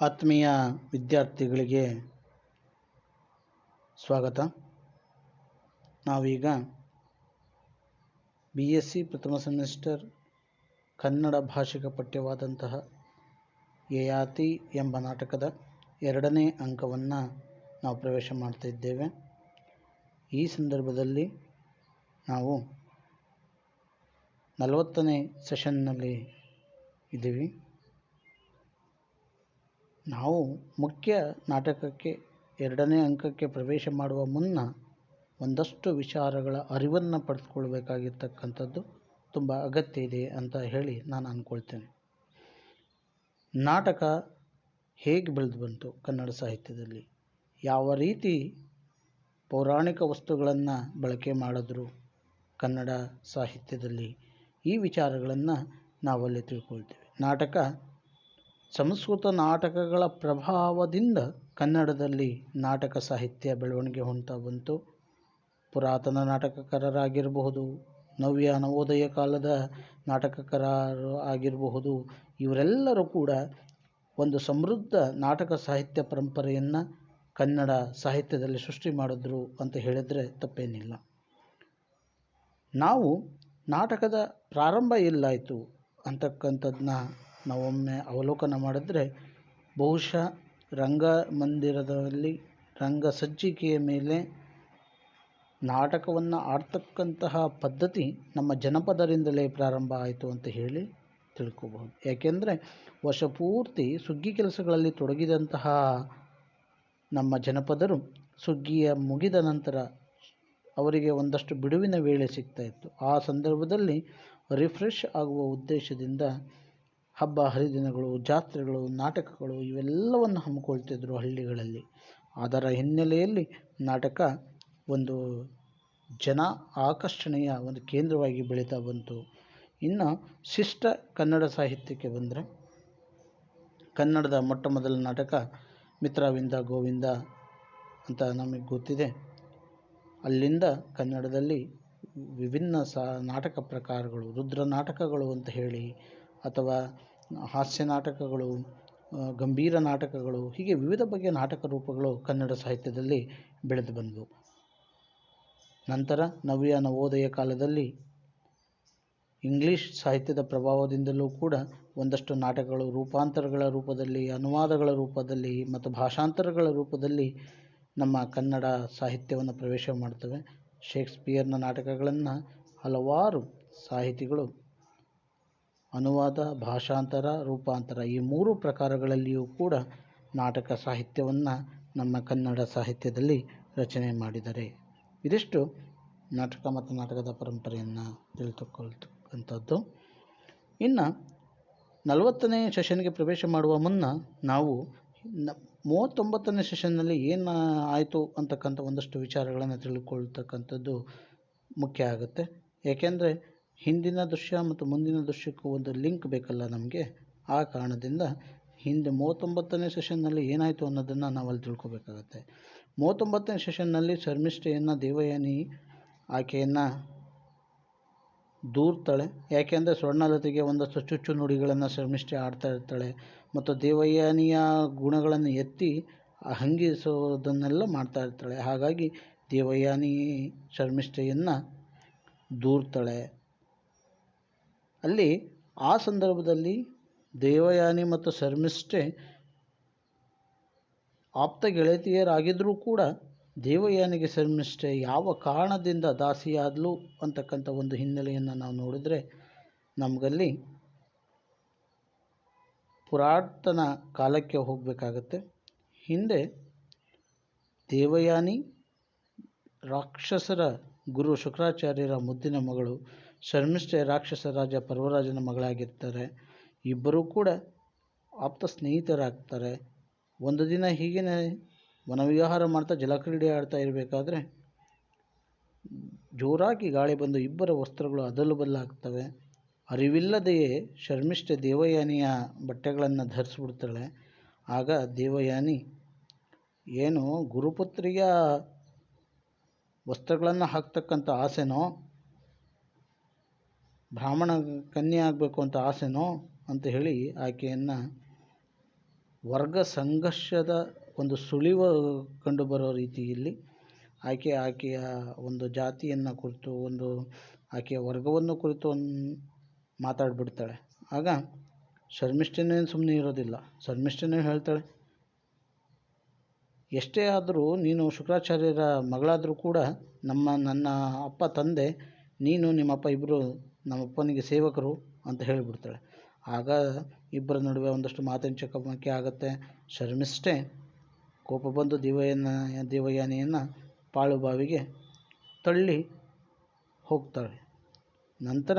ಆತ್ಮೀಯ ವಿದ್ಯಾರ್ಥಿಗಳಿಗೆ ಸ್ವಾಗತ. ನಾವೀಗ ಬಿ ಎಸ್ ಸಿ ಪ್ರಥಮ ಸೆಮಿಸ್ಟರ್ ಕನ್ನಡ ಭಾಷಿಕ ಪಠ್ಯವಾದಂತಹ ಯಯಾತಿ ಎಂಬ ನಾಟಕದ ಎರಡನೇ ಅಂಕವನ್ನು ನಾವು ಪ್ರವೇಶ ಮಾಡ್ತಾ ಇದ್ದೇವೆ. ಈ ಸಂದರ್ಭದಲ್ಲಿ ನಾವು ನಲವತ್ತನೇ ಸೆಷನ್ನಲ್ಲಿ ಇದ್ದೀವಿ. ನಾವು ಮುಖ್ಯ ನಾಟಕಕ್ಕೆ ಎರಡನೇ ಅಂಕಕ್ಕೆ ಪ್ರವೇಶ ಮಾಡುವ ಮುನ್ನ ಒಂದಷ್ಟು ವಿಚಾರಗಳ ಅರಿವನ್ನು ಪಡೆದುಕೊಳ್ಬೇಕಾಗಿರ್ತಕ್ಕಂಥದ್ದು ತುಂಬ ಅಗತ್ಯ ಇದೆ ಅಂತ ಹೇಳಿ ನಾನು ಅಂದ್ಕೊಳ್ತೇನೆ ನಾಟಕ ಹೇಗೆ ಬೆಳೆದು ಬಂತು ಕನ್ನಡ ಸಾಹಿತ್ಯದಲ್ಲಿ? ಯಾವ ರೀತಿ ಪೌರಾಣಿಕ ವಸ್ತುಗಳನ್ನು ಬಳಕೆ ಮಾಡಿದ್ರು ಕನ್ನಡ ಸಾಹಿತ್ಯದಲ್ಲಿ? ಈ ವಿಚಾರಗಳನ್ನು ನಾವಲ್ಲಿ ತಿಳ್ಕೊಳ್ತೇವೆ. ನಾಟಕ ಸಂಸ್ಕೃತ ನಾಟಕಗಳ ಪ್ರಭಾವದಿಂದ ಕನ್ನಡದಲ್ಲಿ ನಾಟಕ ಸಾಹಿತ್ಯ ಬೆಳವಣಿಗೆ ಹೊಂದ್ತಾ ಬಂತು. ಪುರಾತನ ನಾಟಕಕಾರರಾಗಿರಬಹುದು, ನವ್ಯ ನವೋದಯ ಕಾಲದ ನಾಟಕಕಾರರು ಆಗಿರಬಹುದು, ಇವರೆಲ್ಲರೂ ಕೂಡ ಒಂದು ಸಮೃದ್ಧ ನಾಟಕ ಸಾಹಿತ್ಯ ಪರಂಪರೆಯನ್ನು ಕನ್ನಡ ಸಾಹಿತ್ಯದಲ್ಲಿ ಸೃಷ್ಟಿ ಮಾಡಿದ್ರು ಅಂತ ಹೇಳಿದರೆ ತಪ್ಪೇನಿಲ್ಲ. ನಾವು ನಾಟಕದ ಪ್ರಾರಂಭ ಎಲ್ಲಾಯಿತು ಅಂತಕ್ಕಂಥದ್ದನ್ನ ನಾವೊಮ್ಮೆ ಅವಲೋಕನ ಮಾಡಿದ್ರೆ ಬಹುಶಃ ರಂಗ ಸಜ್ಜಿಕೆಯ ಮೇಲೆ ನಾಟಕವನ್ನು ಆಡ್ತಕ್ಕಂತಹ ಪದ್ಧತಿ ನಮ್ಮ ಜನಪದರಿಂದಲೇ ಪ್ರಾರಂಭ ಆಯಿತು ಅಂತ ಹೇಳಿ ತಿಳ್ಕೋಬಹುದು. ಯಾಕೆಂದರೆ ವರ್ಷ ಪೂರ್ತಿ ಸುಗ್ಗಿ ಕೆಲಸಗಳಲ್ಲಿ ತೊಡಗಿದಂತಹ ನಮ್ಮ ಜನಪದರು ಸುಗ್ಗಿಯ ಮುಗಿದ ನಂತರ ಅವರಿಗೆ ಒಂದಷ್ಟು ಬಿಡುವಿನ ವೇಳೆ ಸಿಗ್ತಾ ಇತ್ತು. ಆ ಸಂದರ್ಭದಲ್ಲಿ ರಿಫ್ರೆಶ್ ಆಗುವ ಉದ್ದೇಶದಿಂದ ಹಬ್ಬ, ಹರಿದಿನಗಳು, ಜಾತ್ರೆಗಳು, ನಾಟಕಗಳು ಇವೆಲ್ಲವನ್ನು ಹಮ್ಮಿಕೊಳ್ತಿದ್ರು ಹಳ್ಳಿಗಳಲ್ಲಿ. ಅದರ ಹಿನ್ನೆಲೆಯಲ್ಲಿ ನಾಟಕ ಒಂದು ಜನ ಆಕರ್ಷಣೆಯ ಒಂದು ಕೇಂದ್ರವಾಗಿ ಬೆಳೀತಾ ಬಂತು. ಇನ್ನು ಶಿಷ್ಟ ಕನ್ನಡ ಸಾಹಿತ್ಯಕ್ಕೆ ಬಂದರೆ ಕನ್ನಡದ ಮೊಟ್ಟ ಮೊದಲ ನಾಟಕ ಮಿತ್ರವಿಂದ ಗೋವಿಂದ ಅಂತ ನಮಗೆ ಗೊತ್ತಿದೆ. ಅಲ್ಲಿಂದ ಕನ್ನಡದಲ್ಲಿ ವಿಭಿನ್ನ ಸಾ ನಾಟಕ ಪ್ರಕಾರಗಳು, ರುದ್ರ ನಾಟಕಗಳು ಅಂತ ಹೇಳಿ ಅಥವಾ ಹಾಸ್ಯ ನಾಟಕಗಳು ಗಂಭೀರ ನಾಟಕಗಳು, ಹೀಗೆ ವಿವಿಧ ಬಗೆಯ ನಾಟಕ ರೂಪಗಳು ಕನ್ನಡ ಸಾಹಿತ್ಯದಲ್ಲಿ ಬೆಳೆದು ಬಂದವು. ನಂತರ ನವ್ಯ ನವೋದಯ ಕಾಲದಲ್ಲಿ ಇಂಗ್ಲೀಷ್ ಸಾಹಿತ್ಯದ ಪ್ರಭಾವದಿಂದಲೂ ಕೂಡ ಒಂದಷ್ಟು ನಾಟಕಗಳು ರೂಪಾಂತರಗಳ ರೂಪದಲ್ಲಿ, ಅನುವಾದಗಳ ರೂಪದಲ್ಲಿ ಮತ್ತು ಭಾಷಾಂತರಗಳ ರೂಪದಲ್ಲಿ ನಮ್ಮ ಕನ್ನಡ ಸಾಹಿತ್ಯವನ್ನು ಪ್ರವೇಶ ಮಾಡ್ತವೆ. ಶೇಕ್ಸ್ಪಿಯರ್ನ ನಾಟಕಗಳನ್ನು ಹಲವಾರು ಸಾಹಿತಿಗಳು ಅನುವಾದ, ಭಾಷಾಂತರ, ರೂಪಾಂತರ ಈ ಮೂರು ಪ್ರಕಾರಗಳಲ್ಲಿಯೂ ಕೂಡ ನಾಟಕ ಸಾಹಿತ್ಯವನ್ನು ನಮ್ಮ ಕನ್ನಡ ಸಾಹಿತ್ಯದಲ್ಲಿ ರಚನೆ ಮಾಡಿದ್ದಾರೆ ಇದಿಷ್ಟು ನಾಟಕ ಮತ್ತು ನಾಟಕದ ಪರಂಪರೆಯನ್ನು ತಿಳಿದುಕೊಳ್ತಕ್ಕಂಥದ್ದು. ಇನ್ನು ನಲವತ್ತನೇ ಸೆಷನ್ಗೆ ಪ್ರವೇಶ ಮಾಡುವ ಮುನ್ನ ನಾವು ನ ಮೂವತ್ತೊಂಬತ್ತನೇ ಸೆಷನ್ನಲ್ಲಿ ಏನು ಆಯಿತು ಅಂತಕ್ಕಂಥ ಒಂದಷ್ಟು ವಿಚಾರಗಳನ್ನು ತಿಳ್ಕೊಳ್ತಕ್ಕಂಥದ್ದು ಮುಖ್ಯ ಆಗುತ್ತೆ. ಏಕೆಂದರೆ ಹಿಂದಿನ ದೃಶ್ಯ ಮತ್ತು ಮುಂದಿನ ದೃಶ್ಯಕ್ಕೂ ಒಂದು ಲಿಂಕ್ ಬೇಕಲ್ಲ ನಮಗೆ? ಆ ಕಾರಣದಿಂದ ಹಿಂದೆ ಮೂವತ್ತೊಂಬತ್ತನೇ ಸೆಷನ್ನಲ್ಲಿ ಏನಾಯಿತು ಅನ್ನೋದನ್ನು ನಾವಲ್ಲಿ ತಿಳ್ಕೊಬೇಕಾಗತ್ತೆ. ಮೂವತ್ತೊಂಬತ್ತನೇ ಸೆಷನ್ನಲ್ಲಿ ಶರ್ಮಿಷ್ಠೆಯನ್ನು, ದೇವಯಾನಿ ಆಕೆಯನ್ನು ದೂರ್ತಾಳೆ. ಯಾಕೆಂದರೆ ಸ್ವರ್ಣಲತೆಗೆ ಒಂದಷ್ಟು ಚುಚ್ಚು ನುಡಿಗಳನ್ನು ಶರ್ಮಿಷ್ಠೆ ಆಡ್ತಾ ಇರ್ತಾಳೆ. ಮತ್ತು ದೇವಯಾನಿಯ ಗುಣಗಳನ್ನು ಎತ್ತಿ ಹಂಗಿಸೋದನ್ನೆಲ್ಲ ಮಾಡ್ತಾ ಇರ್ತಾಳೆ. ಹಾಗಾಗಿ ದೇವಯಾನಿ ಶರ್ಮಿಷ್ಠೆಯನ್ನು ದೂರ್ತಾಳೆ. ಅಲ್ಲಿ ಆ ಸಂದರ್ಭದಲ್ಲಿ ದೇವಯಾನಿ ಮತ್ತು ಶರ್ಮಿಷ್ಠೆ ಆಪ್ತ ಗೆಳತಿಯರಾಗಿದ್ದರೂ ಕೂಡ ದೇವಯಾನಿಗೆ ಶರ್ಮಿಷ್ಠೆ ಯಾವ ಕಾರಣದಿಂದ ದಾಸಿಯಾದಲು ಅಂತಕ್ಕಂಥ ಒಂದು ಹಿನ್ನೆಲೆಯನ್ನು ನಾವು ನೋಡಿದರೆ ನಮಗಲ್ಲಿ ಪುರಾತನ ಕಾಲಕ್ಕೆ ಹೋಗಬೇಕಾಗತ್ತೆ. ಹಿಂದೆ ದೇವಯಾನಿ ರಾಕ್ಷಸರ ಗುರು ಶುಕ್ರಾಚಾರ್ಯರ ಮುದ್ದಿನ ಮಗಳು ಶರ್ಮಿಷ್ಠೆ ರಾಕ್ಷಸ ರಾಜ ಪರ್ವರಾಜನ ಮಗಳಾಗಿರ್ತಾರೆ. ಇಬ್ಬರೂ ಕೂಡ ಆಪ್ತ ಸ್ನೇಹಿತರಾಗ್ತಾರೆ. ಒಂದು ದಿನ ಹೀಗೇ ವನವಿಹಾರ ಮಾಡ್ತಾ ಜಲಕ್ರೀಡೆ ಆಡ್ತಾ ಇರಬೇಕಾದ್ರೆ ಜೋರಾಗಿ ಗಾಳಿ ಬಂದು ಇಬ್ಬರ ವಸ್ತ್ರಗಳು ಅದಲು ಬದಲಾಗ್ತವೆ ಅರಿವಿಲ್ಲದೆಯೇ ಶರ್ಮಿಷ್ಠೆ ದೇವಯಾನಿಯ ಬಟ್ಟೆಗಳನ್ನು ಧರಿಸ್ಬಿಡ್ತಾಳೆ. ಆಗ ದೇವಯಾನಿ, ಏನು ಗುರುಪುತ್ರಿಯ ವಸ್ತ್ರಗಳನ್ನು ಹಾಕ್ತಕ್ಕಂಥ ಆಸೆನೋ? ಬ್ರಾಹ್ಮಣ ಕನ್ಯೆ ಆಗಬೇಕು ಅಂತ ಆಸೆನೋ ಅಂತ ಹೇಳಿ ಆಕೆಯನ್ನು ವರ್ಗ ಸಂಘರ್ಷದ ಒಂದು ಸುಳಿವು ಕಂಡುಬರೋ ರೀತಿಯಲ್ಲಿ ಆಕೆ ಆಕೆಯ ಒಂದು ಜಾತಿಯನ್ನು ಕುರಿತು ಒಂದು ಆಕೆಯ ವರ್ಗವನ್ನು ಕುರಿತು ಮಾತಾಡಿಬಿಡ್ತಾಳೆ. ಆಗ ಶರ್ಮಿಷ್ಠನೇ ಸುಮ್ಮನೆ ಇರೋದಿಲ್ಲ. ಶರ್ಮಿಷ್ಠನೇ ಹೇಳ್ತಾಳೆ, ಎಷ್ಟೇ ಆದರೂ ನೀನು ಶುಕ್ರಾಚಾರ್ಯರ ಮಗಳಾದರೂ ಕೂಡ ನಮ್ಮ ನನ್ನ ಅಪ್ಪ ತಂದೆ, ನೀನು ನಿಮ್ಮಪ್ಪ ಇಬ್ಬರು ನಮ್ಮಪ್ಪನಿಗೆ ಸೇವಕರು ಅಂತ ಹೇಳಿಬಿಡ್ತಾಳೆ. ಆಗ ಇಬ್ಬರ ನಡುವೆ ಒಂದಷ್ಟು ಮಾತಿನ ಚಕಮಕಿ ಆಗುತ್ತೆ. ಶರ್ಮಿಷ್ಠೆ ಕೋಪ ಬಂದು ದೇವಯಾನ ದೇವಯಾನಿಯನ್ನು ಪಾಳುಬಾವಿಗೆ ತಳ್ಳಿ ಹೋಗ್ತಾಳೆ. ನಂತರ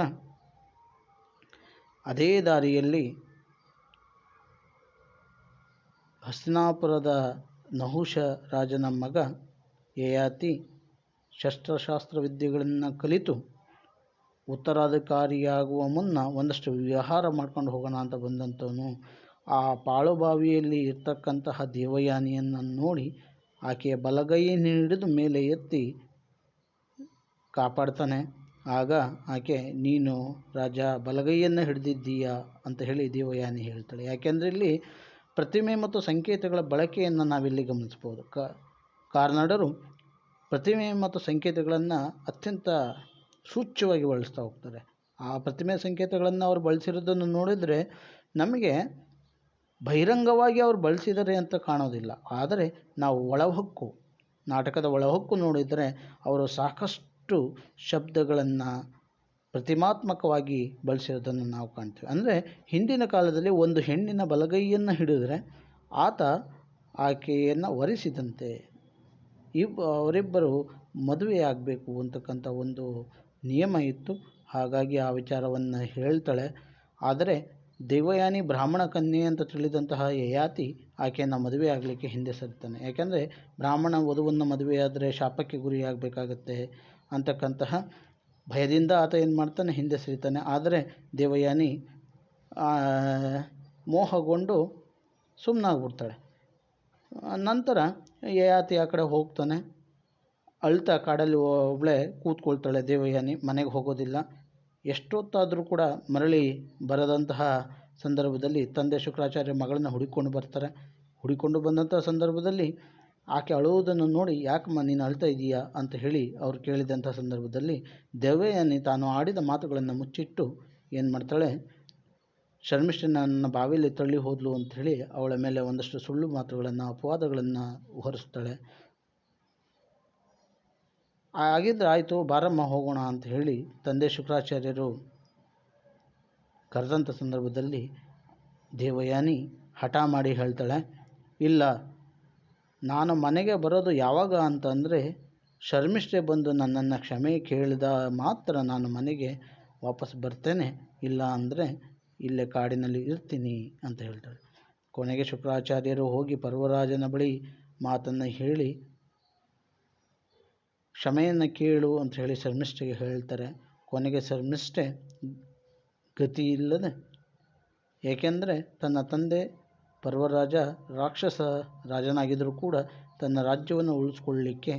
ಅದೇ ದಾರಿಯಲ್ಲಿ ಹಸ್ತಿನಾಪುರದ ನಹುಷ ರಾಜನ ಮಗ ಯಯಾತಿ ಶಸ್ತ್ರಶಾಸ್ತ್ರ ವಿದ್ಯೆಗಳನ್ನು ಕಲಿತು ಉತ್ತರಾಧಿಕಾರಿಯಾಗುವ ಮುನ್ನ ಒಂದಷ್ಟು ವ್ಯವಹಾರ ಮಾಡ್ಕೊಂಡು ಹೋಗೋಣ ಅಂತ ಬಂದಂಥವನು ಆ ಪಾಳುಬಾವಿಯಲ್ಲಿ ಇರ್ತಕ್ಕಂತಹ ದೇವಯಾನಿಯನ್ನು ನೋಡಿ ಆಕೆಯ ಬಲಗೈಯನ್ನು ಹಿಡಿದು ಮೇಲೆ ಎತ್ತಿ ಕಾಪಾಡ್ತಾನೆ. ಆಗ ಆಕೆ, ನೀನು ರಾಜ, ಬಲಗೈಯನ್ನು ಹಿಡಿದಿದ್ದೀಯಾ? ಅಂತ ಹೇಳಿ ದೇವಯಾನಿ ಹೇಳ್ತಾಳೆ. ಯಾಕೆಂದರೆ ಇಲ್ಲಿ ಪ್ರತಿಮೆ ಮತ್ತು ಸಂಕೇತಗಳ ಬಳಕೆಯನ್ನು ನಾವಿಲ್ಲಿ ಗಮನಿಸ್ಬೋದು. ಕಾರ್ನಾಡರು ಪ್ರತಿಮೆ ಮತ್ತು ಸಂಕೇತಗಳನ್ನು ಅತ್ಯಂತ ಸೂಚ್ಯವಾಗಿ ಬಳಸ್ತಾ ಹೋಗ್ತಾರೆ. ಆ ಪ್ರತಿಮೆ ಸಂಕೇತಗಳನ್ನು ಅವರು ಬಳಸಿರೋದನ್ನು ನೋಡಿದರೆ ನಮಗೆ ಬಹಿರಂಗವಾಗಿ ಅವರು ಬಳಸಿದ್ದಾರೆ ಅಂತ ಕಾಣೋದಿಲ್ಲ. ಆದರೆ ನಾವು ಒಳಹೊಕ್ಕು, ನಾಟಕದ ಒಳಹೊಕ್ಕು ನೋಡಿದರೆ ಅವರು ಸಾಕಷ್ಟು ಶಬ್ದಗಳನ್ನು ಪ್ರತಿಮಾತ್ಮಕವಾಗಿ ಬಳಸಿರೋದನ್ನು ನಾವು ಕಾಣ್ತೀವಿ. ಅಂದರೆ ಹಿಂದಿನ ಕಾಲದಲ್ಲಿ ಒಂದು ಹೆಣ್ಣಿನ ಬಲಗೈಯನ್ನು ಹಿಡಿದರೆ ಆತ ಆಕೆಯನ್ನು ವರಿಸಿದಂತೆ ಇಬ್ ಅವರಿಬ್ಬರು ಮದುವೆ ಆಗಬೇಕು ಅಂತಕ್ಕಂಥ ಒಂದು ನಿಯಮ ಇತ್ತು. ಹಾಗಾಗಿ ಆ ವಿಚಾರವನ್ನು ಹೇಳ್ತಾಳೆ. ಆದರೆ ದೇವಯಾನಿ ಬ್ರಾಹ್ಮಣ ಕನ್ಯೆ ಅಂತ ತಿಳಿದಂತಹ ಯಯಾತಿ ಆಕೆಯನ್ನು ಮದುವೆ ಆಗಲಿಕ್ಕೆ ಹಿಂದೆ ಸರಿತಾನೆ. ಯಾಕೆಂದರೆ ಬ್ರಾಹ್ಮಣ ವಧುವನ್ನು ಮದುವೆಯಾದರೆ ಶಾಪಕ್ಕೆ ಗುರಿಯಾಗಬೇಕಾಗತ್ತೆ ಅಂತಕ್ಕಂತಹ ಭಯದಿಂದ ಆತ ಏನು ಮಾಡ್ತಾನೆ? ಹಿಂದೆ ಸರಿತಾನೆ. ಆದರೆ ದೇವಯಾನಿ ಮೋಹಗೊಂಡು ಸುಮ್ಮನಾಗ್ಬಿಡ್ತಾಳೆ ನಂತರ ಯಯಾತಿ ಆ ಕಡೆ ಹೋಗ್ತಾನೆ. ಅಳ್ತಾ ಕಾಡಲ್ಲಿ ಒಬ್ಬಳೆ ಕೂತ್ಕೊಳ್ತಾಳೆ ದೇವಯಾನಿ ಮನೆಗೆ ಹೋಗೋದಿಲ್ಲ. ಎಷ್ಟೊತ್ತಾದರೂ ಕೂಡ ಮರಳಿ ಬರದಂತಹ ಸಂದರ್ಭದಲ್ಲಿ ತಂದೆ ಶುಕ್ರಾಚಾರ್ಯ ಮಗಳನ್ನ ಹುಡುಕೊಂಡು ಬರ್ತಾರೆ. ಹುಡುಕೊಂಡು ಬಂದಂಥ ಸಂದರ್ಭದಲ್ಲಿ ಆಕೆ ಅಳುವುದನ್ನು ನೋಡಿ, ಯಾಕಮ್ಮ, ನೀನು ಅಳ್ತಾ ಇದೀಯಾ? ಅಂತ ಹೇಳಿ ಅವರು ಕೇಳಿದಂಥ ಸಂದರ್ಭದಲ್ಲಿ ದೇವಯಾನಿ ತಾನು ಆಡಿದ ಮಾತುಗಳನ್ನು ಮುಚ್ಚಿಟ್ಟು ಏನು ಮಾಡ್ತಾಳೆ? ಶರ್ಮಿಷ್ಠನನ್ನು ಬಾವಿಯಲ್ಲಿ ತಳ್ಳಿ ಹೋದ್ಲು ಅಂಥೇಳಿ ಅವಳ ಮೇಲೆ ಒಂದಷ್ಟು ಸುಳ್ಳು ಮಾತುಗಳನ್ನು, ಅಪವಾದಗಳನ್ನು ಹೊರಿಸ್ತಾಳೆ ಆಗಿದ್ರೆ ಆಯಿತು ಬಾರಮ್ಮ ಹೋಗೋಣ ಅಂತ ಹೇಳಿ ತಂದೆ ಶುಕ್ರಾಚಾರ್ಯರು ಕರೆದಂಥ ಸಂದರ್ಭದಲ್ಲಿ ದೇವಯಾನಿ ಹಠ ಮಾಡಿ ಹೇಳ್ತಾಳೆ, ಇಲ್ಲ, ನಾನು ಮನೆಗೆ ಬರೋದು ಯಾವಾಗ ಅಂತಂದರೆ ಶರ್ಮಿಷ್ಠೆ ಬಂದು ನನ್ನನ್ನು ಕ್ಷಮೆ ಕೇಳಿದ ಮಾತ್ರ ನಾನು ಮನೆಗೆ ವಾಪಸ್ ಬರ್ತೇನೆ, ಇಲ್ಲ ಅಂದರೆ ಇಲ್ಲೇ ಕಾಡಿನಲ್ಲಿ ಇರ್ತೀನಿ ಅಂತ ಹೇಳ್ತಾಳೆ. ಕೊನೆಗೆ ಶುಕ್ರಾಚಾರ್ಯರು ಹೋಗಿ ಪರ್ವರಾಜನ ಬಳಿ ಮಾತನ್ನು ಹೇಳಿ ಕ್ಷಮೆಯನ್ನು ಕೇಳು ಅಂತ ಹೇಳಿ ಶರ್ಮಿಷ್ಠೆಗೆ ಹೇಳ್ತಾರೆ. ಕೊನೆಗೆ ಶರ್ಮಿಷ್ಠೆ ಗತಿ ಇಲ್ಲದೆ ಏಕೆಂದರೆ ತನ್ನ ತಂದೆ ಪರ್ವರಾಜ ರಾಕ್ಷಸ ರಾಜನಾಗಿದ್ದರೂ ಕೂಡ ತನ್ನ ರಾಜ್ಯವನ್ನು ಉಳಿಸ್ಕೊಳ್ಳಲಿಕ್ಕೆ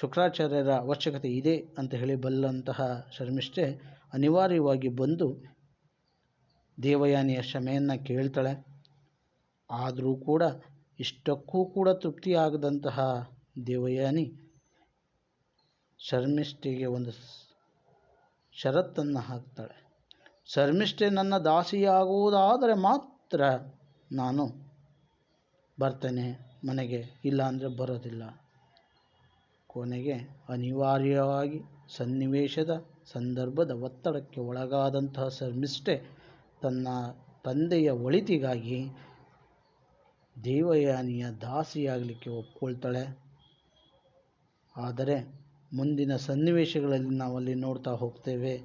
ಶುಕ್ರಾಚಾರ್ಯರ ಅವಶ್ಯಕತೆ ಇದೆ ಅಂತ ಹೇಳಿ ಬಲ್ಲಂತಹ ಶರ್ಮಿಷ್ಠೆ ಅನಿವಾರ್ಯವಾಗಿ ಬಂದು ದೇವಯಾನಿಯ ಕ್ಷಮೆಯನ್ನು ಕೇಳ್ತಾಳೆ. ಆದರೂ ಕೂಡ ಇಷ್ಟಕ್ಕೂ ಕೂಡ ತೃಪ್ತಿಯಾಗದಂತಹ ದೇವಯಾನಿ ಶರ್ಮಿಷ್ಠೆಗೆ ಒಂದು ಷರತ್ತನ್ನು ಹಾಕ್ತಾಳೆ. ಶರ್ಮಿಷ್ಠೆ, ನನ್ನ ದಾಸಿಯಾಗುವುದಾದರೆ ಮಾತ್ರ ನಾನು ಬರ್ತೇನೆ. ಮನೆಗೆ ಇಲ್ಲಾಂದರೆ ಬರೋದಿಲ್ಲ. ಕೊನೆಗೆ ಅನಿವಾರ್ಯವಾಗಿ ಸನ್ನಿವೇಶದ ಸಂದರ್ಭದ ಒತ್ತಡಕ್ಕೆ ಒಳಗಾದಂತಹ ಶರ್ಮಿಷ್ಠೆ ತನ್ನ ತಂದೆಯ ಒಳಿತಿಗಾಗಿ ದೇವಯಾನಿಯ ದಾಸಿಯಾಗಲಿಕ್ಕೆ ಒಪ್ಕೊಳ್ತಾಳೆ. ಆದರೆ ಮುಂದಿನ ಸನ್ನಿವೇಶಗಳಲ್ಲಿ ನಾವಲ್ಲಿ ನೋಡ್ತಾ ಹೋಗ್ತೇವೆ.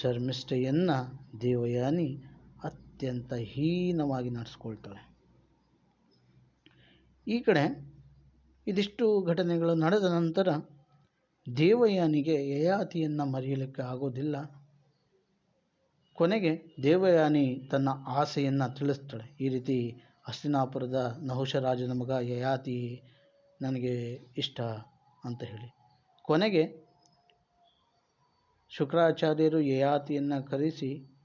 ಶರ್ಮಿಷ್ಠೆಯನ್ನು ದೇವಯಾನಿ ಅತ್ಯಂತ ಹೀನವಾಗಿ ನಡೆಸ್ಕೊಳ್ತಾಳೆ ಈ ಕಡೆ ಇದಿಷ್ಟು ಘಟನೆಗಳು ನಡೆದ ನಂತರ ದೇವಯಾನಿಗೆ ಯಯಾತಿಯನ್ನು ಮರೆಯಲಿಕ್ಕೆ ಆಗೋದಿಲ್ಲ. ಕೊನೆಗೆ ದೇವಯಾನಿ ತನ್ನ ಆಸೆಯನ್ನು ತಿಳಿಸ್ತಾಳೆ. ಈ ರೀತಿ ಹಸ್ತಿನಾಪುರದ ನಹುಷರಾಜನ ಮಗ ಯಯಾತಿ ನನಗೆ ಇಷ್ಟ ಅಂತ ಹೇಳಿ. ಕೊನೆಗೆ ಶುಕ್ರಾಚಾರ್ಯರು ಯಯಾತಿಯನ್ನು ಕರೆಸಿ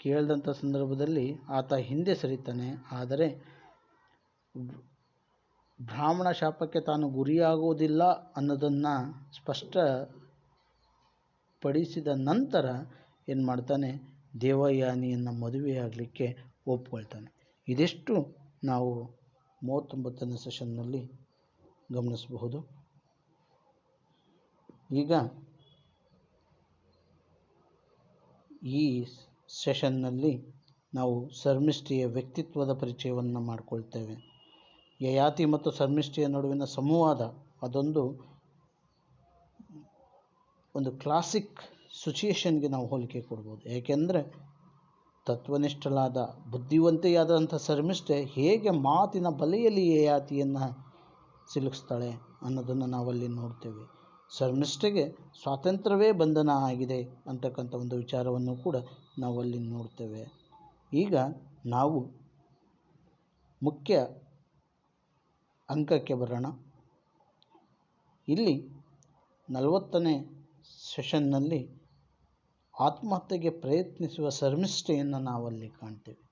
ಕೇಳಿದಂಥ ಸಂದರ್ಭದಲ್ಲಿ ಆತ ಹಿಂದೆ ಸರಿತಾನೆ. ಆದರೆ ಬ್ರಾಹ್ಮಣ ಶಾಪಕ್ಕೆ ತಾನು ಗುರಿಯಾಗುವುದಿಲ್ಲ ಅನ್ನೋದನ್ನು ಸ್ಪಷ್ಟಪಡಿಸಿದ ನಂತರ ಏನು ಮಾಡ್ತಾನೆ? ದೇವಯಾನಿಯನ್ನು ಮದುವೆಯಾಗಲಿಕ್ಕೆ ಒಪ್ಕೊಳ್ತಾನೆ. ಇದಿಷ್ಟು ನಾವು ಮೂವತ್ತೊಂಬತ್ತನೇ ಸೆಷನ್ನಲ್ಲಿ ಗಮನಿಸಬಹುದು. ಈಗ ಈ ಸೆಷನ್ನಲ್ಲಿ ನಾವು ಶರ್ಮಿಷ್ಠಿಯ ವ್ಯಕ್ತಿತ್ವದ ಪರಿಚಯವನ್ನು ಮಾಡಿಕೊಳ್ತೇವೆ. ಯಯಾತಿ ಮತ್ತು ಶರ್ಮಿಷ್ಠಿಯ ನಡುವಿನ ಸಂವಾದ ಅದೊಂದು ಒಂದು ಕ್ಲಾಸಿಕ್ ಸಿಚುಯೇಷನ್ಗೆ ನಾವು ಹೋಲಿಕೆ ಕೊಡ್ಬೋದು. ಏಕೆಂದರೆ ತತ್ವನಿಷ್ಠಳಾದ, ಬುದ್ಧಿವಂತೆಯಾದಂಥ ಶರ್ಮಿಷ್ಠೆ ಹೇಗೆ ಮಾತಿನ ಬಲೆಯಲ್ಲಿ ಯಯಾತಿಯನ್ನು ಸಿಲುಕಿಸ್ತಾಳೆ ಅನ್ನೋದನ್ನು ನಾವಲ್ಲಿ ನೋಡ್ತೇವೆ. ಶರ್ಮಿಷ್ಠೆಗೆ ಸ್ವಾತಂತ್ರ್ಯವೇ ಬಂಧನ ಆಗಿದೆ ಅಂತಕ್ಕಂಥ ಒಂದು ವಿಚಾರವನ್ನು ಕೂಡ ನಾವಲ್ಲಿ ನೋಡ್ತೇವೆ. ಈಗ ನಾವು ಮುಖ್ಯ ಅಂಕಕ್ಕೆ ಬರೋಣ. ಇಲ್ಲಿ ನಲವತ್ತನೇ ಸೆಷನ್ನಲ್ಲಿ ಆತ್ಮಹತ್ಯೆಗೆ ಪ್ರಯತ್ನಿಸುವ ಶರ್ಮಿಷ್ಠೆಯನ್ನು ನಾವಲ್ಲಿ ಕಾಣ್ತೇವೆ.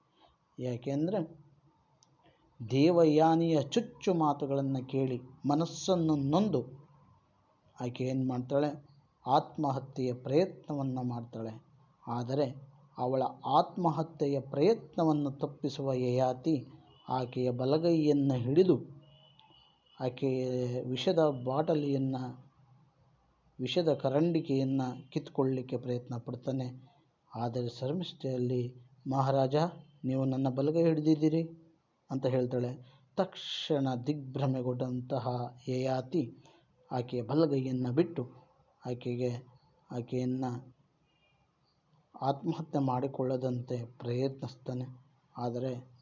ಯಾಕೆಂದರೆ ದೇವಯಾನಿಯ ಚುಚ್ಚು ಮಾತುಗಳನ್ನು ಕೇಳಿ ಮನಸ್ಸನ್ನು ನೊಂದು ಆಕೆ ಏನು ಮಾಡ್ತಾಳೆ? ಆತ್ಮಹತ್ಯೆಯ ಪ್ರಯತ್ನವನ್ನು ಮಾಡ್ತಾಳೆ. ಆದರೆ ಅವಳ ಆತ್ಮಹತ್ಯೆಯ ಪ್ರಯತ್ನವನ್ನು ತಪ್ಪಿಸುವ ಯಯಾತಿ ಆಕೆಯ ಬಲಗೈಯನ್ನು ಹಿಡಿದು ಆಕೆಯ ವಿಷದ ಬಾಟಲಿಯನ್ನು, ವಿಷದ ಕರಂಡಿಕೆಯನ್ನು ಕಿತ್ಕೊಳ್ಳಿಕ್ಕೆ ಪ್ರಯತ್ನ ಪಡ್ತಾನೆ. ಆದರೆ ಶರ್ಮಿಷ್ಠೆಯಲ್ಲಿ, ಮಹಾರಾಜ, ನೀವು ನನ್ನ ಬಲಗೈ ಹಿಡಿದಿದ್ದೀರಿ ಅಂತ ಹೇಳ್ತಾಳೆ. ತಕ್ಷಣ ದಿಗ್ಭ್ರಮೆಗೊಂಡಂತಹ ಯಯಾತಿ ಆಕೆಯ ಬಲಗೈಯನ್ನು ಬಿಟ್ಟು ಆಕೆಗೆ, ಆಕೆಯನ್ನು ಆತ್ಮಹತ್ಯೆ ಮಾಡಿಕೊಳ್ಳದಂತೆ ಪ್ರಯತ್ನಿಸ್ತಾನೆ. ಆದರೆ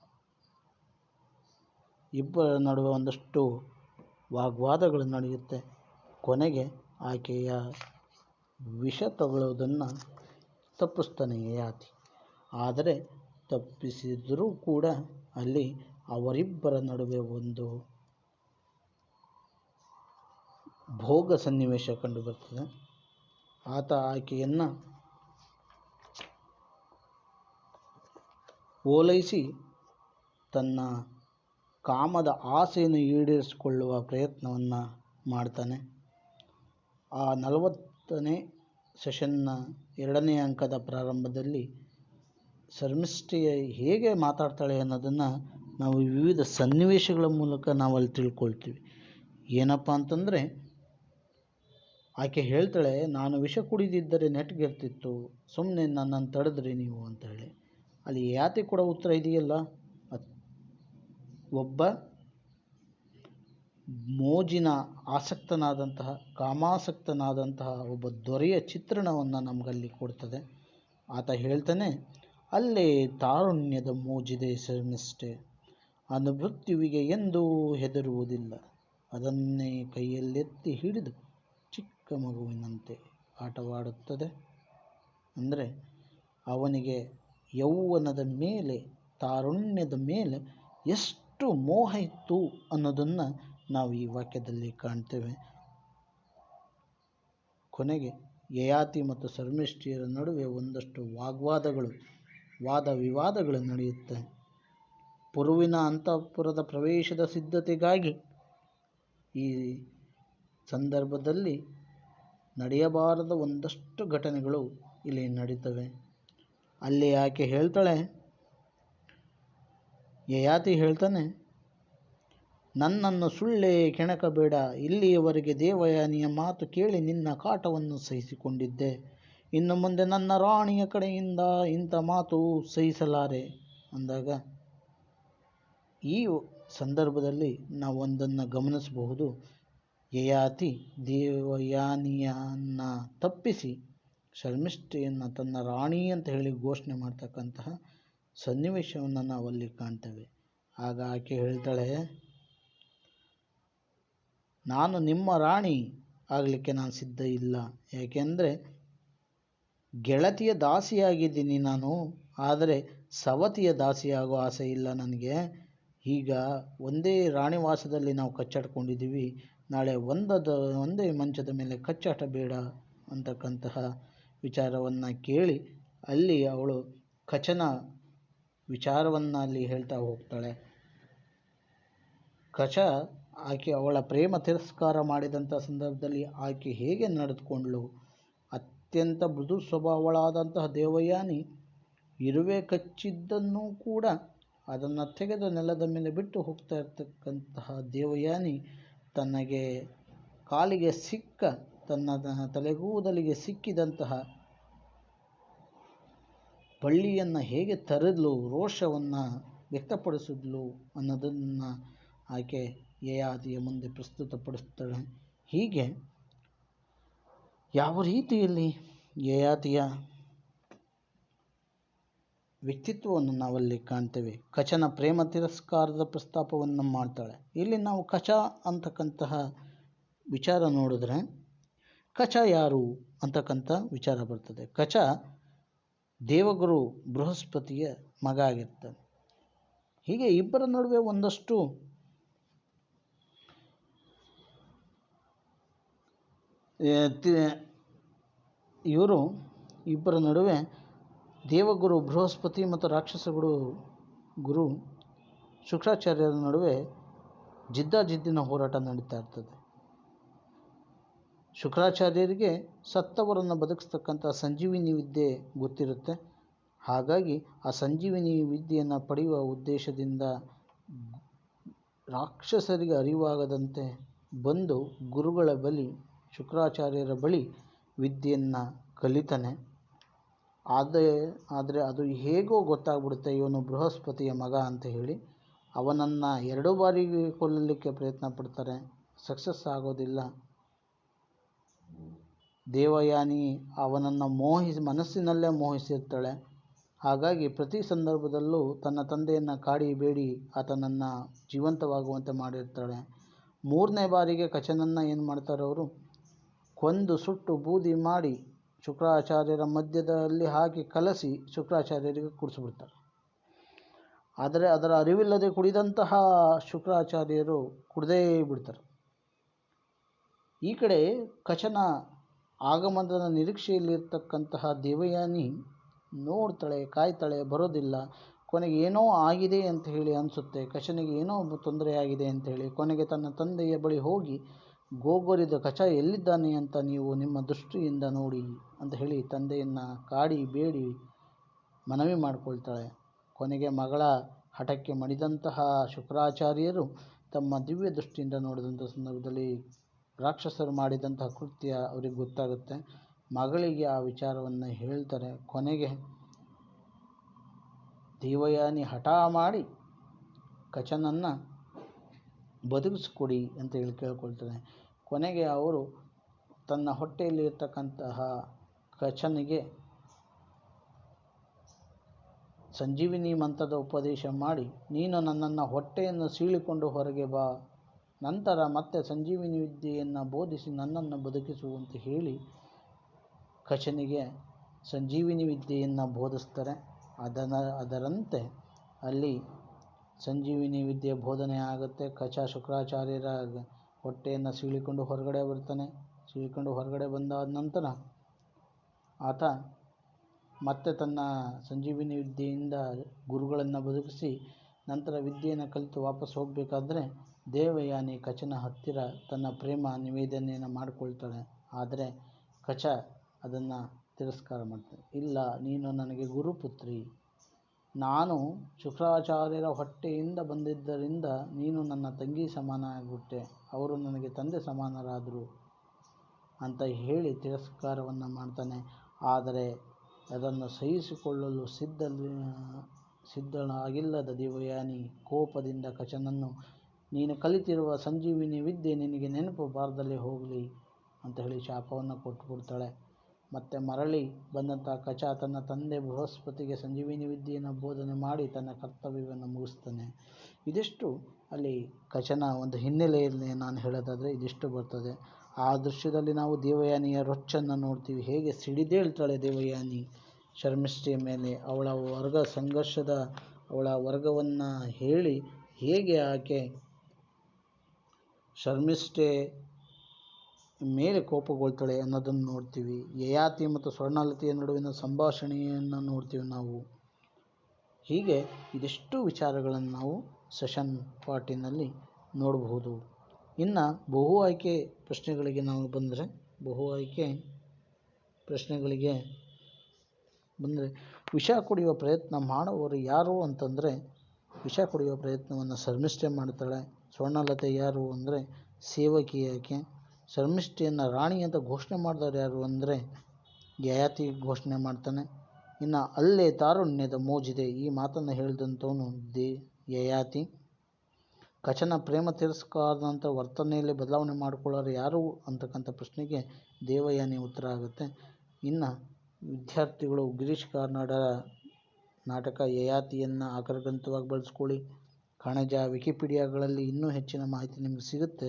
ಇಬ್ಬರ ನಡುವೆ ಒಂದಷ್ಟು ವಾಗ್ವಾದಗಳು ನಡೆಯುತ್ತೆ. ಕೊನೆಗೆ ಆಕೆಯ ವಿಷ ತಗೊಳ್ಳೋದನ್ನು ತಪ್ಪಿಸ್ತಾನೆ ಯಯಾತಿ. ಆದರೆ ತಪ್ಪಿಸಿದರೂ ಕೂಡ ಅಲ್ಲಿ ಅವರಿಬ್ಬರ ನಡುವೆ ಒಂದು ಭೋಗ ಸನ್ನಿವೇಶ ಕಂಡುಬರ್ತದೆ ಆತ ಆಕೆಯನ್ನು ಓಲೈಸಿ ತನ್ನ ಕಾಮದ ಆಸೆಯನ್ನು ಈಡೇರಿಸಿಕೊಳ್ಳುವ ಪ್ರಯತ್ನವನ್ನು ಮಾಡ್ತಾನೆ. ಆ ನಲವತ್ತನೇ ಸೆಷನ್ನ ಎರಡನೇ ಅಂಕದ ಪ್ರಾರಂಭದಲ್ಲಿ ಶರ್ಮಿಷ್ಠೆಯ ಹೇಗೆ ಮಾತಾಡ್ತಾಳೆ ಅನ್ನೋದನ್ನು ನಾವು ವಿವಿಧ ಸನ್ನಿವೇಶಗಳ ಮೂಲಕ ನಾವು ಅಲ್ಲಿ ತಿಳ್ಕೊಳ್ತೀವಿ. ಏನಪ್ಪ ಅಂತಂದರೆ ಆಕೆ ಹೇಳ್ತಾಳೆ, ನಾನು ವಿಷ ಕುಡಿದಿದ್ದರೆ ನೆಟ್ಗಿರ್ತಿತ್ತು ಸುಮ್ಮನೆ ನನ್ನನ್ನು ತಡೆದ್ರಿ ನೀವು ಅಂತ ಹೇಳಿ ಅಲ್ಲಿ ಯಾತಿ ಕೂಡ ಉತ್ತರ ಇದೆಯಲ್ಲ? ಒಬ್ಬ ಮೋಜಿನ ಆಸಕ್ತನಾದಂತಹ, ಕಾಮಾಸಕ್ತನಾದಂತಹ ಒಬ್ಬ ದೊರೆಯ ಚಿತ್ರಣವನ್ನು ನಮಗಲ್ಲಿ ಕೊಡ್ತದೆ. ಆತ ಹೇಳ್ತಾನೆ, ಅಲ್ಲೇ ತಾರುಣ್ಯದ ಮೋಜಿದೆ ಸೆಮಿಸ್ಟೆ ಅನುಭೃತ್ಯುವಿಗೆ ಎಂದೂ ಹೆದರುವುದಿಲ್ಲ. ಅದನ್ನೇ ಕೈಯಲ್ಲೆತ್ತಿ ಹಿಡಿದು ಚಿಕ್ಕ ಮಗುವಿನಂತೆ ಆಟವಾಡುತ್ತದೆ. ಅಂದರೆ ಅವನಿಗೆ ಯೌವನದ ಮೇಲೆ, ತಾರುಣ್ಯದ ಮೇಲೆ ಎಷ್ಟು ಮೋಹ ಇತ್ತು ಅನ್ನೋದನ್ನು ನಾವು ಈ ವಾಕ್ಯದಲ್ಲಿ ಕಾಣ್ತೇವೆ. ಕೊನೆಗೆ ಯಯಾತಿ ಮತ್ತು ಶರ್ಮಿಷ್ಠಿಯರ ನಡುವೆ ಒಂದಷ್ಟು ವಾಗ್ವಾದಗಳು ವಾದ ವಿವಾದಗಳು ನಡೆಯುತ್ತೆ. ಪುರುವಿನ ಅಂತಃಪುರದ ಪ್ರವೇಶದ ಸಿದ್ಧತೆಗಾಗಿ ಈ ಸಂದರ್ಭದಲ್ಲಿ ನಡೆಯಬಾರದ ಒಂದಷ್ಟು ಘಟನೆಗಳು ಇಲ್ಲಿ ನಡೀತವೆ. ಅಲ್ಲಿ ಆಕೆ ಹೇಳ್ತಾಳೆ? ಯಯಾತಿ ಹೇಳ್ತಾನೆ, ನನ್ನನ್ನು ಸುಳ್ಳೇ ಕೆಣಕಬೇಡ. ಇಲ್ಲಿಯವರೆಗೆ ದೇವಯಾನಿಯ ಮಾತು ಕೇಳಿ ನಿನ್ನ ಕಾಟವನ್ನು ಸಹಿಸಿಕೊಂಡಿದ್ದೆ. ಇನ್ನು ಮುಂದೆ ನನ್ನ ರಾಣಿಯ ಕಡೆಯಿಂದ ಇಂಥ ಮಾತು ಸಹಿಸಲಾರೆ ಅಂದಾಗ, ಈ ಸಂದರ್ಭದಲ್ಲಿ ನಾವು ಒಂದನ್ನು ಗಮನಿಸಬಹುದು. ಯಯಾತಿ ದೇವಯಾನಿಯನ್ನು ತಪ್ಪಿಸಿ ಶರ್ಮಿಷ್ಠೆಯನ್ನು ತನ್ನ ರಾಣಿ ಅಂತ ಹೇಳಿ ಘೋಷಣೆ ಮಾಡ್ತಕ್ಕಂತಹ ಸನ್ನಿವೇಶವನ್ನು ನಾವಲ್ಲಿ ಕಾಣ್ತೇವೆ. ಆಗ ಆಕೆ ಹೇಳ್ತಾಳೆ, ನಾನು ನಿಮ್ಮ ರಾಣಿ ಆಗಲಿಕ್ಕೆ ನಾನು ಸಿದ್ಧ ಇಲ್ಲ. ಏಕೆಂದರೆ ಗೆಳತಿಯ ದಾಸಿಯಾಗಿದ್ದೀನಿ ನಾನು. ಆದರೆ ಸವತಿಯ ದಾಸಿಯಾಗೋ ಆಸೆ ಇಲ್ಲ ನನಗೆ. ಈಗ ಒಂದೇ ರಾಣಿವಾಸದಲ್ಲಿ ನಾವು ಕಚ್ಚಾಡ್ಕೊಂಡಿದ್ದೀವಿ. ನಾಳೆ ಒಂದದ, ಒಂದೇ ಮಂಚದ ಮೇಲೆ ಕಚ್ಚಾಟ ಬೇಡ ಅಂತಕ್ಕಂತಹ ವಿಚಾರವನ್ನು ಕೇಳಿ ಅಲ್ಲಿ ಅವಳು ಕಚನ ವಿಚಾರವನ್ನು ಅಲ್ಲಿ ಹೇಳ್ತಾ ಹೋಗ್ತಾಳೆ. ಕಚ ಆಕೆ ಅವಳ ಪ್ರೇಮ ತಿರಸ್ಕಾರ ಮಾಡಿದಂಥ ಸಂದರ್ಭದಲ್ಲಿ ಆಕೆ ಹೇಗೆ ನಡೆದುಕೊಂಡ್ಳು? ಅತ್ಯಂತ ಮೃದು ಸ್ವಭಾವಳಾದಂತಹ ದೇವಯಾನಿ ಇರುವೆ ಕಚ್ಚಿದ್ದನ್ನು ಕೂಡ ಅದನ್ನು ತೆಗೆದು ನೆಲದ ಮೇಲೆ ಬಿಟ್ಟು ಹೋಗ್ತಾ ಇರ್ತಕ್ಕಂತಹ ದೇವಯಾನಿ ತನಗೆ ಕಾಲಿಗೆ ಸಿಕ್ಕ, ತನ್ನ ತಲೆಗೂದಲಿಗೆ ಸಿಕ್ಕಿದಂತಹ ಬಳ್ಳಿಯನ್ನು ಹೇಗೆ ತರದ್ಲು, ರೋಷವನ್ನು ವ್ಯಕ್ತಪಡಿಸಿದ್ಲು ಅನ್ನೋದನ್ನು ಆಕೆ ಯಯಾತಿಯ ಮುಂದೆ ಪ್ರಸ್ತುತಪಡಿಸ್ತಾಳೆ ಹೀಗೆ ಯಾವ ರೀತಿಯಲ್ಲಿ ಯಯಾತಿಯ ವ್ಯಕ್ತಿತ್ವವನ್ನು ನಾವಲ್ಲಿ ಕಾಣ್ತೇವೆ. ಕಚನ ಪ್ರೇಮ ತಿರಸ್ಕಾರದ ಪ್ರಸ್ತಾಪವನ್ನು ಮಾಡ್ತಾಳೆ. ಇಲ್ಲಿ ನಾವು ಕಚ ಅಂತಕ್ಕಂತಹ ವಿಚಾರ ನೋಡಿದ್ರೆ, ಕಚ ಯಾರು ಅಂತಕ್ಕಂಥ ವಿಚಾರ ಬರ್ತದೆ. ಕಚ ದೇವಗುರು ಬೃಹಸ್ಪತಿಯ ಮಗ ಆಗಿರ್ತಾನೆ. ಹೀಗೆ ಇಬ್ಬರ ನಡುವೆ ಒಂದಷ್ಟು ಇವರು ಇಬ್ಬರ ನಡುವೆ ದೇವಗುರು, ಬೃಹಸ್ಪತಿ ಮತ್ತು ರಾಕ್ಷಸಗುರು ಗುರು ಶುಕ್ರಾಚಾರ್ಯರ ನಡುವೆ ಜಿದ್ದಾಜಿದ್ದಿನ ಹೋರಾಟ ನಡೀತಾ ಇರ್ತದೆ. ಶುಕ್ರಾಚಾರ್ಯರಿಗೆ ಸತ್ತವರನ್ನು ಬದುಕಿಸ್ತಕ್ಕಂಥ ಸಂಜೀವಿನಿ ವಿದ್ಯೆ ಗೊತ್ತಿರುತ್ತೆ. ಹಾಗಾಗಿ ಆ ಸಂಜೀವಿನಿ ವಿದ್ಯೆಯನ್ನು ಪಡೆಯುವ ಉದ್ದೇಶದಿಂದ ರಾಕ್ಷಸರಿಗೆ ಅರಿವಾಗದಂತೆ ಬಂದು ಗುರುಗಳ ಬಳಿ, ಶುಕ್ರಾಚಾರ್ಯರ ಬಳಿ ವಿದ್ಯೆಯನ್ನು ಕಲಿತಾನೆ. ಆದರೆ ಆದರೆ ಅದು ಹೇಗೋ ಗೊತ್ತಾಗ್ಬಿಡುತ್ತೆ, ಇವನು ಬೃಹಸ್ಪತಿಯ ಮಗ ಅಂತ ಹೇಳಿ. ಅವನನ್ನು ಎರಡು ಬಾರಿ ಕೊಲ್ಲಲಿಕ್ಕೆ ಪ್ರಯತ್ನ ಪಡ್ತಾರೆ. ಸಕ್ಸಸ್ ಆಗೋದಿಲ್ಲ. ದೇವಯಾನಿ ಅವನನ್ನು ಮೋಹಿಸಿ ಮನಸ್ಸಿನಲ್ಲೇ ಮೋಹಿಸಿರ್ತಾಳೆ. ಹಾಗಾಗಿ ಪ್ರತಿ ಸಂದರ್ಭದಲ್ಲೂ ತನ್ನ ತಂದೆಯನ್ನು ಕಾಡಿ ಬೇಡಿ, ಆತನನ್ನು ಜೀವಂತವಾಗುವಂತೆ ಮಾಡಿರ್ತಾಳೆ. ಮೂರನೇ ಬಾರಿಗೆ ಕಚನನ್ನು ಏನು ಮಾಡ್ತಾರೆ ಅವರು? ಕೊಂದು, ಸುಟ್ಟು, ಬೂದಿ ಮಾಡಿ ಶುಕ್ರಾಚಾರ್ಯರ ಮಧ್ಯದಲ್ಲಿ ಹಾಕಿ ಕಲಸಿ ಶುಕ್ರಾಚಾರ್ಯರಿಗೆ ಕುಡಿಸ್ಬಿಡ್ತಾರೆ. ಆದರೆ ಅದರ ಅರಿವಿಲ್ಲದೆ ಕುಡಿದಂತಹ ಶುಕ್ರಾಚಾರ್ಯರು ಕುಡದೇ ಬಿಡ್ತಾರೆ. ಈ ಕಡೆ ಕಚನ ಆಗಮನದ ನಿರೀಕ್ಷೆಯಲ್ಲಿರ್ತಕ್ಕಂತಹ ದೇವಯಾನಿ ನೋಡ್ತಾಳೆ, ಕಾಯ್ತಾಳೆ, ಬರೋದಿಲ್ಲ. ಕೊನೆಗೆ ಏನೋ ಆಗಿದೆ ಅಂತ ಹೇಳಿ ಅನಿಸುತ್ತೆ. ಕಚನಿಗೆ ಏನೋ ತೊಂದರೆ ಆಗಿದೆ ಅಂತ ಹೇಳಿ ಕೊನೆಗೆ ತನ್ನ ತಂದೆಯ ಬಳಿ ಹೋಗಿ ಗೋಗೊರಿದ ಕಚ ಎಲ್ಲಿದ್ದಾನೆ ಅಂತ ನೀವು ನಿಮ್ಮ ದೃಷ್ಟಿಯಿಂದ ನೋಡಿ ಅಂತ ಹೇಳಿ ತಂದೆಯನ್ನು ಕಾಡಿ ಬೇಡಿ ಮನವಿ ಮಾಡಿಕೊಳ್ತಾಳೆ. ಕೊನೆಗೆ ಮಗಳ ಹಠಕ್ಕೆ ಮಣಿದಂತಹ ಶುಕ್ರಾಚಾರ್ಯರು ತಮ್ಮ ದಿವ್ಯ ದೃಷ್ಟಿಯಿಂದ ನೋಡಿದಂಥ ಸಂದರ್ಭದಲ್ಲಿ ರಾಕ್ಷಸರು ಮಾಡಿದಂತಹ ಕೃತ್ಯ ಅವರಿಗೆ ಗೊತ್ತಾಗುತ್ತೆ. ಮಗಳಿಗೆ ಆ ವಿಚಾರವನ್ನು ಹೇಳ್ತಾರೆ. ಕೊನೆಗೆ ದೇವಯಾನಿ ಹಠ ಮಾಡಿ ಕಚನನ್ನು ಬದುಕಿಸ್ಕೊಡಿ ಅಂತ ಹೇಳಿ ಕೇಳಿಕೊಳ್ತಾನೆ. ಕೊನೆಗೆ ಅವರು ತನ್ನ ಹೊಟ್ಟೆಯಲ್ಲಿರ್ತಕ್ಕಂತಹ ಕಚನಿಗೆ ಸಂಜೀವಿನಿ ಮಂತ್ರದ ಉಪದೇಶ ಮಾಡಿ, ನೀನು ನನ್ನನ್ನು ಹೊಟ್ಟೆಯನ್ನು ಸೀಳಿಕೊಂಡು ಹೊರಗೆ ಬಾ, ನಂತರ ಮತ್ತೆ ಸಂಜೀವಿನಿ ವಿದ್ಯೆಯನ್ನು ಬೋಧಿಸಿ ನನ್ನನ್ನು ಬದುಕಿಸು ಅಂತ ಹೇಳಿ ಕಚನಿಗೆ ಸಂಜೀವಿನಿ ವಿದ್ಯೆಯನ್ನು ಬೋಧಿಸ್ತಾರೆ. ಅದನ ಅದರಂತೆ ಅಲ್ಲಿ ಸಂಜೀವಿನಿ ವಿದ್ಯೆ ಬೋಧನೆ ಆಗುತ್ತೆ. ಕಚ ಶುಕ್ರಾಚಾರ್ಯರ ಹೊಟ್ಟೆಯನ್ನು ಸೀಳಿಕೊಂಡು ಹೊರಗಡೆ ಬರ್ತಾನೆ. ಸೀಳಿಕೊಂಡು ಹೊರಗಡೆ ಬಂದಾದ ನಂತರ ಆತ ಮತ್ತೆ ತನ್ನ ಸಂಜೀವಿನಿ ವಿದ್ಯೆಯಿಂದ ಗುರುಗಳನ್ನು ಬದುಕಿಸಿ ನಂತರ ವಿದ್ಯೆಯನ್ನು ಕಲಿತು ವಾಪಸ್ ಹೋಗಬೇಕಾದ್ರೆ ದೇವಯಾನಿ ಕಚನ ಹತ್ತಿರ ತನ್ನ ಪ್ರೇಮ ನಿವೇದನೆಯನ್ನು ಮಾಡಿಕೊಳ್ತಾಳೆ. ಆದರೆ ಕಚ ಅದನ್ನು ತಿರಸ್ಕಾರ ಮಾಡ್ತಾನೆ. ಇಲ್ಲ, ನೀನು ನನಗೆ ಗುರುಪುತ್ರಿ. ನಾನು ಶುಕ್ರಾಚಾರ್ಯರ ಹೊಟ್ಟೆಯಿಂದ ಬಂದಿದ್ದರಿಂದ ನೀನು ನನ್ನ ತಂಗಿ ಸಮಾನ ಆಗಿಬಿಟ್ಟೆ ಅವರು ನನಗೆ ತಂದೆ ಸಮಾನರಾದರು ಅಂತ ಹೇಳಿ ತಿರಸ್ಕಾರವನ್ನು ಮಾಡ್ತಾನೆ. ಆದರೆ ಅದನ್ನು ಸಹಿಸಿಕೊಳ್ಳಲು ಸಿದ್ಧ ಸಿದ್ಧನಾಗಿಲ್ಲದ ದಿವಯಾನಿ ಕೋಪದಿಂದ ಕಚನನ್ನು, ನೀನು ಕಲಿತಿರುವ ಸಂಜೀವಿನಿ ವಿದ್ಯೆ ನಿನಗೆ ನೆನಪು ಬಾರದಲ್ಲಿ ಹೋಗಲಿ ಅಂತ ಹೇಳಿ ಶಾಪವನ್ನು ಕೊಟ್ಟುಬಿಡ್ತಾಳೆ ಮತ್ತು ಮರಳಿ ಬಂದಂಥ ಕಚ ತನ್ನ ತಂದೆ ಬೃಹಸ್ಪತಿಗೆ ಸಂಜೀವಿನಿ ವಿದ್ಯೆಯನ್ನು ಬೋಧನೆ ಮಾಡಿ ತನ್ನ ಕರ್ತವ್ಯವನ್ನು ಮುಗಿಸ್ತಾನೆ. ಇದಿಷ್ಟು ಅಲ್ಲಿ ಕಚನ ಒಂದು ಹಿನ್ನೆಲೆಯಲ್ಲಿ ನಾನು ಹೇಳೋದಾದರೆ ಇದಿಷ್ಟು ಬರ್ತದೆ. ಆ ದೃಶ್ಯದಲ್ಲಿ ನಾವು ದೇವಯಾನಿಯ ರೊಚ್ಚನ್ನು ನೋಡ್ತೀವಿ. ಹೇಗೆ ಸಿಡಿದೇಳ್ತಾಳೆ ದೇವಯಾನಿ. ಶರ್ಮಿಷ್ಠೆಯ ಮೇಲೆ ಅವಳ ವರ್ಗ ಸಂಘರ್ಷದ ಅವಳ ವರ್ಗವನ್ನು ಹೇಳಿ ಹೇಗೆ ಆಕೆ ಶರ್ಮಿಷ್ಠೆ ಮೇಲೆ ಕೋಪಗೊಳ್ತಾಳೆ ಅನ್ನೋದನ್ನು ನೋಡ್ತೀವಿ. ಯಯಾತಿ ಮತ್ತು ಸ್ವರ್ಣಲತೆಯ ನಡುವಿನ ಸಂಭಾಷಣೆಯನ್ನು ನೋಡ್ತೀವಿ ನಾವು. ಹೀಗೆ ಇದೆಷ್ಟು ವಿಚಾರಗಳನ್ನು ನಾವು ಸೆಷನ್ ಪಾರ್ಟಿನಲ್ಲಿ ನೋಡಬಹುದು. ಇನ್ನು ಬಹು ಆಯ್ಕೆ ಪ್ರಶ್ನೆಗಳಿಗೆ ನಾವು ಬಂದರೆ, ಬಹು ಆಯ್ಕೆ ಪ್ರಶ್ನೆಗಳಿಗೆ ಬಂದರೆ ವಿಷ ಕುಡಿಯುವ ಪ್ರಯತ್ನ ಮಾಡುವವರು ಯಾರು ಅಂತಂದರೆ, ವಿಷ ಕುಡಿಯುವ ಪ್ರಯತ್ನವನ್ನು ಶರ್ಮಿಷ್ಠೆ ಮಾಡ್ತಾಳೆ. ಸ್ವರ್ಣಲತೆ ಯಾರು ಅಂದರೆ ಸೇವಕಿ ಆಕೆ ಶರ್ಮಿಷ್ಠೆಯನ್ನು ರಾಣಿ ಅಂತ ಘೋಷಣೆ ಮಾಡಿದವ್ರು ಯಾರು ಅಂದರೆ ಯಯಾತಿ ಘೋಷಣೆ ಮಾಡ್ತಾನೆ. ಇನ್ನು ಅಲ್ಲೇ ತಾರುಣ್ಯದ ಮೋಜಿದೆ ಈ ಮಾತನ್ನು ಹೇಳಿದಂಥವನು ದೇ ಯಯಾತಿ ಕಚನ ಪ್ರೇಮ ತಿರಸ್ಕಾರದಂಥ ವರ್ತನೆಯಲ್ಲಿ ಬದಲಾವಣೆ ಮಾಡಿಕೊಳ್ಳೋರು ಯಾರು ಅಂತಕ್ಕಂಥ ಪ್ರಶ್ನೆಗೆ ದೇವಯಾನಿ ಉತ್ತರ ಆಗುತ್ತೆ. ಇನ್ನು ವಿದ್ಯಾರ್ಥಿಗಳು ಗಿರೀಶ್ ಕಾರ್ನಾಡರ ನಾಟಕ ಯಯಾತಿಯನ್ನು ಆಕರಗ್ರಂಥವಾಗಿ ಬಳಸ್ಕೊಳ್ಳಿ. ಕಣಜ ವಿಕಿಪೀಡಿಯಾಗಳಲ್ಲಿ ಇನ್ನೂ ಹೆಚ್ಚಿನ ಮಾಹಿತಿ ನಿಮಗೆ ಸಿಗುತ್ತೆ.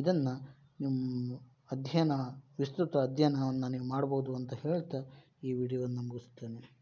ಇದನ್ನು ನಿಮ್ಮ ಅಧ್ಯಯನ ವಿಸ್ತೃತ ಅಧ್ಯಯನವನ್ನು ನೀವು ಮಾಡ್ಬೋದು ಅಂತ ಹೇಳ್ತಾ ಈ ವಿಡಿಯೋವನ್ನು ಮುಗಿಸ್ತೇನೆ.